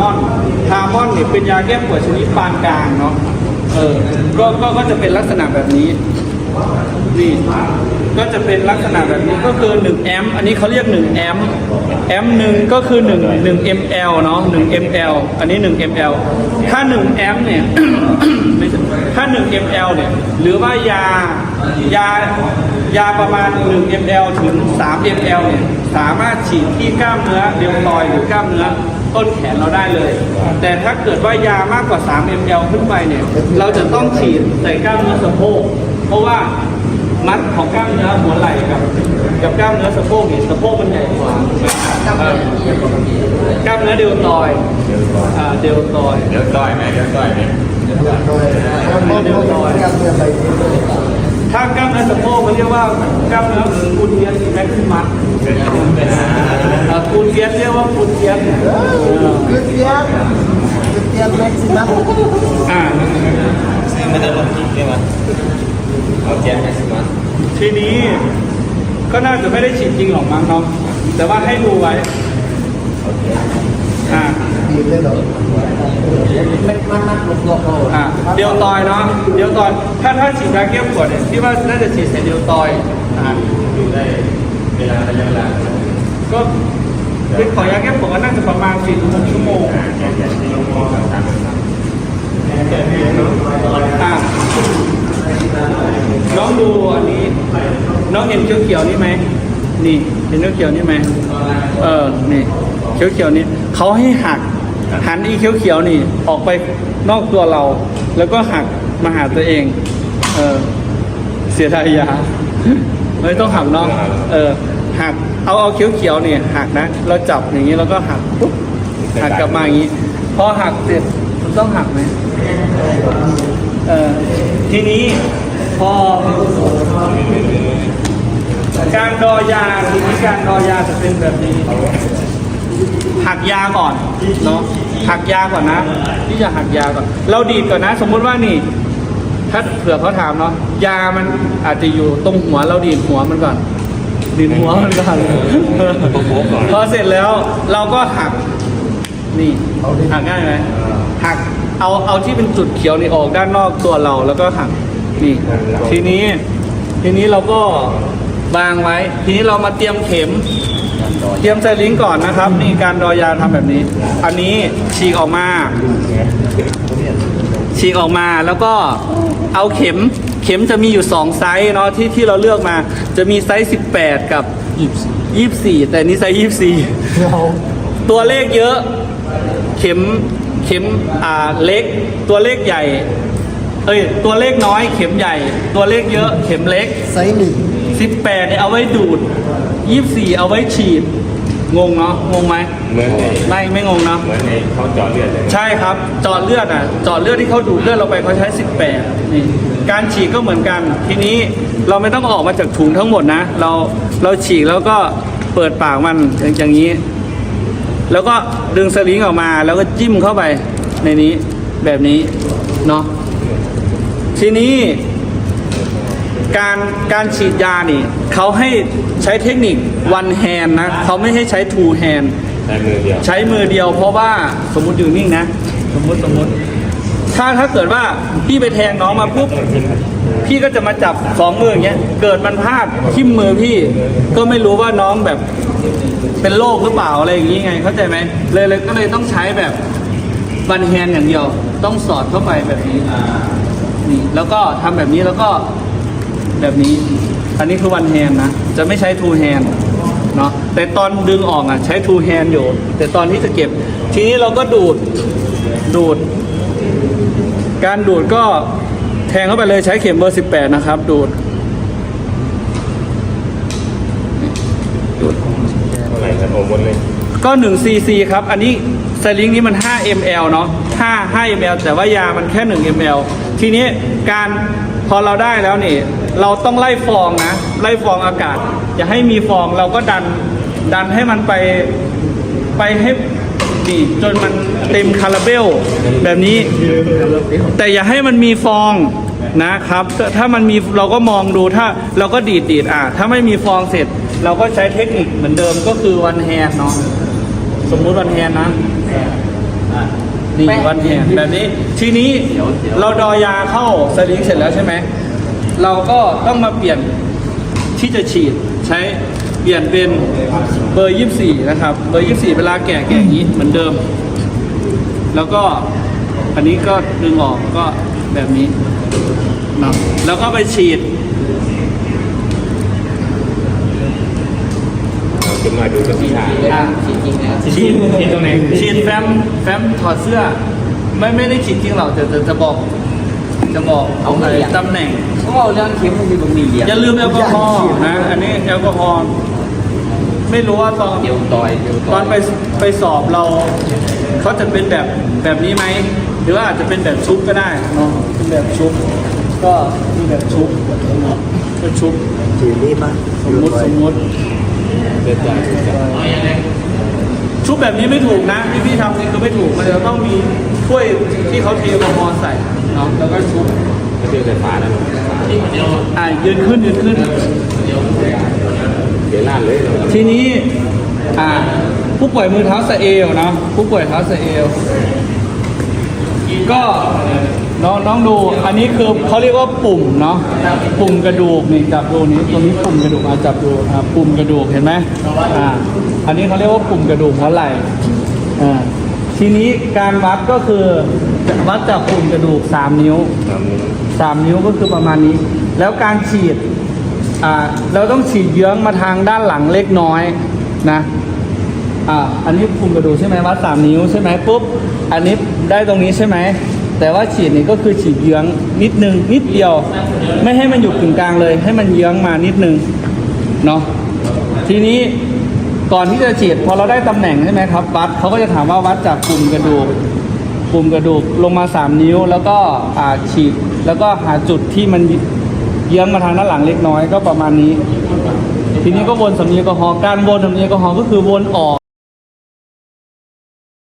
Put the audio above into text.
ามอนทามอนเนี่ยเป็นยาแก้ปวดชนิดปานกลางเนาะเออก็ก็ก็จะเป็นลักษณะแบบนี้นี่ก็จะเป็นลักษณะแบบนี้ก็คือ1แอมอันนี้เขาเรียก1แอมแอมหนึ่งก็คือ1 1 ml เนาะ1 ml อันนี้1 ml ถ้า1แอมเนี่ยไม่ใช่ถ้า1 ml เนี่ยหรือว่ายายา ยาประมาณ 1 ml ถึง 3 ml เนี่ยสามารถฉีดที่กล้ามเนื้อเดลตอยด์หรือกล้ามเนื้อต้นแขนเราได้เลย แต่ถ้าเกิดว่ายามากกว่า 3 ml ขึ้นไปเนี่ย เราจะต้องฉีดใส่กล้ามเนื้อสะโพก เพราะว่ามัดของกล้ามเนื้อหัวไหล่กับกับกล้ามเนื้อสะโพกเนี่ยสะโพกมันใหญ่กว่าเออกล้ามเนื้อเดลตอยด์อ่าเดลตอยด์เดี๋ยวต่อยไหมเดี๋ยวต่อยไหมกล้ามเนื้อเดลตอยด์ ถ้ากล้ามเนื้อสะโพกมันเรียกว่ากล้ามเนื้อคูเทียสแม็กซิมัสอ่าคูเทียสเรียกว่าคูเทียสเนี่ยเออ Christian Christian maximum อ่าไม่ต้องลงจริงใช่ไหมเอาแก๊สแม็กซิมัสทีนี้ก็น่าจะไม่ได้ฉีดจริงหรอกมั้งเนาะแต่ว่าให้ดูไว้อ่า ดีเลยเหร อะเดียวตอยเนาะเดียวตอยถ้าถ้าฉีดยาแก้ปวดเนี่ยที่ว่าน่าจะฉีดใส่เดียวตอยอะอยู่ได้เวลาระยะเวลาก็คือขอยาแก้ปวดก็น่าจะประมาณ4ถึง6ชั่วโมงอะน้องดูอันนี้ น้องเห็นเขียวๆนี่ไหมนี่เห็นเขียวๆนี่ไหมเออนี่เขียวๆนี่เขาให้หัก หันอีเขียวๆนี่ออกไปนอกตัวเรา แล้วก็หักมาหาตัวเอง เออเสียดายยาไม่ต้องหักเนาะเออหักเอาเอาเขียวๆเนี่ยหักนะ เราจับอย่างนี้แล้วก็หักปุ๊บหักกลับมาอย่างนี้ พอหักเสร็จมันต้องหักไหมเออทีนี้พอการดอยาทีนี้การดอยาจะเป็นแบบนี้ หักยาก่อนเนาะหักยาก่อนนะ ที่จะหักยาก่อน เราดีดก่อนนะ สมมุติว่านี่ ถ้าเผื่อเขาถามเนาะยามันอาจจะอยู่ตรงหัวเราดีดหัวมันก่อนดีดหัวมันก่อนพอเสร็จแล้วเราก็หักนี่หักง่ายไหมหักเอาเอาที่เป็นจุดเขียวนี่ออกด้านนอกตัวเราแล้วก็หักนี่ ทีนี้ทีนี้เราก็วางไว้ ทีนี้เรามาเตรียมเข็ม เตรียมไซลิงก์ก่อนนะครับ นี่การดอยาทำแบบนี้ อันนี้ฉีกออกมา ฉีกออกมาแล้วก็เอาเข็มเข็มจะมีอยู่ 2 ไซส์เนาะที่ที่เราเลือกมา จะมีไซส์ 18 กับ 24 แต่นี่ไซส์ 24เราตัวเลขเยอะ เข็มเข็มอ่าเล็ก ตัวเลขใหญ่ เอ้ย ตัวเลขน้อยเข็มใหญ่ ตัวเลขเยอะ เข็มเล็ก ไซส์หนึ่ง 18เนี่ยเอาไว้ดูด 24 เอาไว้ฉีด งงเนาะงงไหมเหมือนในไม่ไม่งงเนาะเหมือนในเขาเจาะเลือดเลยใช่ครับเจอดเลือดอะเจอดเลือดที่เขาดูดเลือดเราไปเขาใช้ 18นี่การฉีกก็เหมือนกัน ทีนี้เราไม่ต้องออกมาจากถุงทั้งหมดนะ เราเราฉีกแล้วก็เปิดปากมันอย่างอย่างนี้ แล้วก็ดึงสลิงออกมาแล้วก็จิ้มเข้าไปในนี้แบบนี้เนาะทีนี้ การการฉีดยานี่เขาให้ใช้เทคนิค one hand นะเขาไม่ให้ใช้ two hand ใช้มือเดียวใช้มือเดียว เพราะว่าสมมติอยู่นิ่งนะสมมติสมมติ ถ้าถ้าเกิดว่าพี่ไปแทงน้องมาปุ๊บพี่ก็จะมาจับสองมืออย่างเงี้ยเกิดมันพลาดทิ่มมือพี่ก็ไม่รู้ว่าน้องแบบเป็นโรคหรือเปล่าอะไรอย่างงี้ไง เข้าใจไหมเลยเลยก็เลยต้องใช้แบบบันแฮนอย่างเดียว ต้องสอดเข้าไปแบบนี้นี่แล้วก็ทำแบบนี้แล้วก็ แบบนี้ อันนี้คือวันแฮนนะ จะไม่ใช้ทูแฮนเนาะแต่ตอนดึงออกอะใช้ทูแฮนอยู่ แต่ตอนที่จะเก็บ ทีนี้เราก็ดูดดูด การดูดก็แทงเข้าไปเลยใช้เข็มเบอร์ 18 นะครับ ดูดเท่าไหร่ครับโอ้หมดเลย ก็1 cc ครับ อันนี้ไซลิงนี้มัน 5 ml เนาะ5 5 ml แต่ว่ายามันแค่ 1 ml ทีนี้การ พอเราได้แล้วนี่ เราต้องไล่ฟองนะ ไล่ฟองอากาศ อย่าให้มีฟองเราก็ดันดันให้มันไปไปให้นี่จนมันเต็มคาราเบลแบบนี้ แต่อย่าให้มันมีฟองนะครับ ถ้ามันมีเราก็มองดูถ้าเราก็ดีดดีดอะถ้าไม่มีฟองเสร็จ เราก็ใช้เทคนิคเหมือนเดิมก็คือวันแฮนเนาะสมมุติวันแฮนนะ นี่วันแหนแบบนี้ ทีนี้เราดอยาเข้าสลิงเสร็จแล้วใช่ไหม เราก็ต้องมาเปลี่ยนที่จะฉีดใช้เปลี่ยนเป็นเบอร์ 24 นะครับ เบอร์ 24 เวลาแกะแกะอย่างนี้เหมือนเดิม แล้วก็อันนี้ก็ดึงออกก็แบบนี้นะแล้วก็ไปฉีด เราจะมาดูกับพี่ชายเวลาจริงๆแล้วฉีดฉีดตรงไหนฉีดแฟ้มแฟ้มถอดเสื้อ ไม่ไม่ได้ฉีดจริงหรอกแต่แต่จะบอก จะบอกเอาไหนตำแหน่งเขาเอาเรื่องเข็มมันมีบางมีเหลี่ยมอย่าลืมแอลกอฮอล์นะอันนี้แอลกอฮอล์ไม่รู้ว่าตอนเดี๋ยวต่อยเดี๋ยวตต่ออนยไปไปสอบเราเขาจะเป็นแบบแบบนี้ไหมหรือว่าอาจจะเป็นแบบชุบก็ได้เนาะเป็นแบบชุบ ก็มีแบบชุบเป็นชุบจีนี่ปะสมมติสมมติ เดินใจเดินใจชุบแบบนี้ไม่ถูกนะที่พี่ทำนี่คือไม่ถูกมันจะต้องมีถ้วยที่เขาเทแอลกอฮอล์ใส่เนาะแล้วก็ชุบก็คือไฟฟ้าแล้วอ่ายืนขึ้นยืนขึ้น เดี๋ยวล้านเลยเราทีนี้อ่าผู้ป่วยมือเท้าสะเอวเนาะผู้ป่วยเท้าสะเอวก็ น้องน้องดูอันนี้คือเขาเรียกว่าปุ่มเนาะปุ่มกระดูกนี่จับดูนี้ตรงนี้ปุ่มกระดูกอะจับดูอ่าปุ่มกระดูกเห็นไหมอ่าอันนี้เขาเรียกว่าปุ่มกระดูกหัวไหล่อ่าทีนี้การวัดก็คือวัดจากปุ่มกระดูก 3 นิ้วทำสามนิ้วก็คือประมาณนี้ แล้วการฉีดอ่าเราต้องฉีดเยื้องมาทางด้านหลังเล็กน้อยนะอ่าอันนี้คุมกระดูกใช่ไหมวัดสามนิ้วใช่ไหมปุ๊บอันนี้ได้ตรงนี้ใช่ไหม แต่ว่าฉีดนี่ก็คือฉีดเยื้องนิดนึงนิดเดียว ไม่ให้มันอยู่กึ่งกลางเลย ให้มันเยื้องมานิดนึงเนาะทีนี้ก่อนที่จะฉีดพอเราได้ตำแหน่งใช่ไหมครับ วัดเขาก็จะถามว่าวัดจากกลุ่มกระดูกกลุ่มกระดูกลงมา 3 นิ้ว แล้วก็อาฉีดแล้วก็หาจุดที่มันเยื้องมาทางด้านหลังเล็กน้อยก็ประมาณนี้ ทีนี้ก็วนสำลีแอลกอฮอล์การวนสำลีแอลกอฮอล์ก็คือวนออก